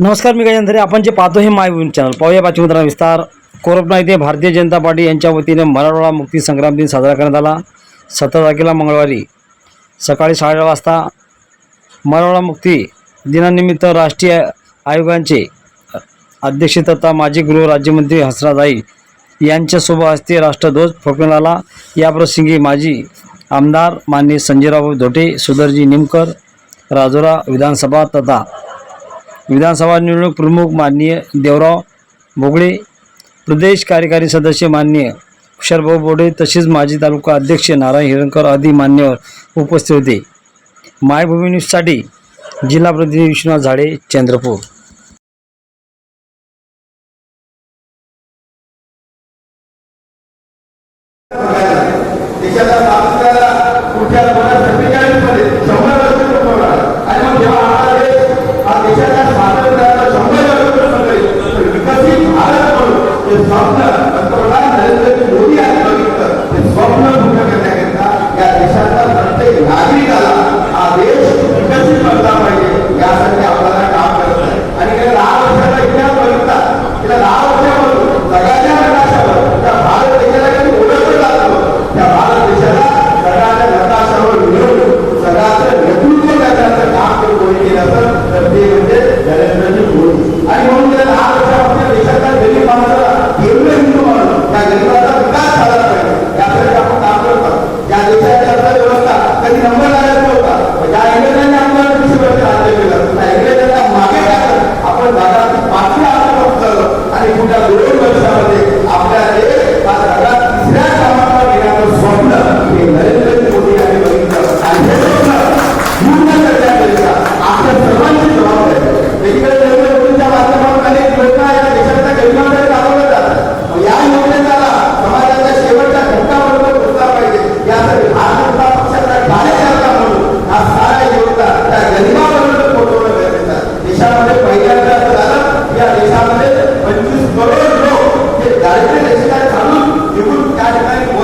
नमस्कार मी गजेंद्रे आपण जे पाहतो हे मायभूमी चॅनल. पाहूया बातमीपत्रांना विस्तार. कोरपणा येथे भारतीय जनता पार्टी यांच्या वतीने मराठवाडा मुक्ती संग्राम दिन साजरा करण्यात आला. सतरा तारखेला मंगळवारी सकाळी साडे वाजता मराठवाडा मुक्ती दिनानिमित्त राष्ट्रीय आयोगांचे अध्यक्ष तथा माजी गृह राज्यमंत्री हसराजाई यांच्या शुभ हस्ते राष्ट्रध्वज फडकवण्यात आला. याप्रसंगी माजी आमदार मान्य संजयराव धोटे सुधरजी निमकर राजोरा विधानसभा तथा विधानसभा निवडणूक प्रमुख माननीय देवराव भोगळे प्रदेश कार्यकारी सदस्य माननीय शरभाऊ बोडे तसेच माजी तालुका अध्यक्ष नारायण हिरणकर आदी मान्यवर उपस्थित होते. मायभूमी न्यूजसाठी जिल्हा प्रतिनिधी विश्वनाथ झाडे चंद्रपूर. देशाला la muerte. दारिद्र्य रेषेला चालून निघून त्या ठिकाणी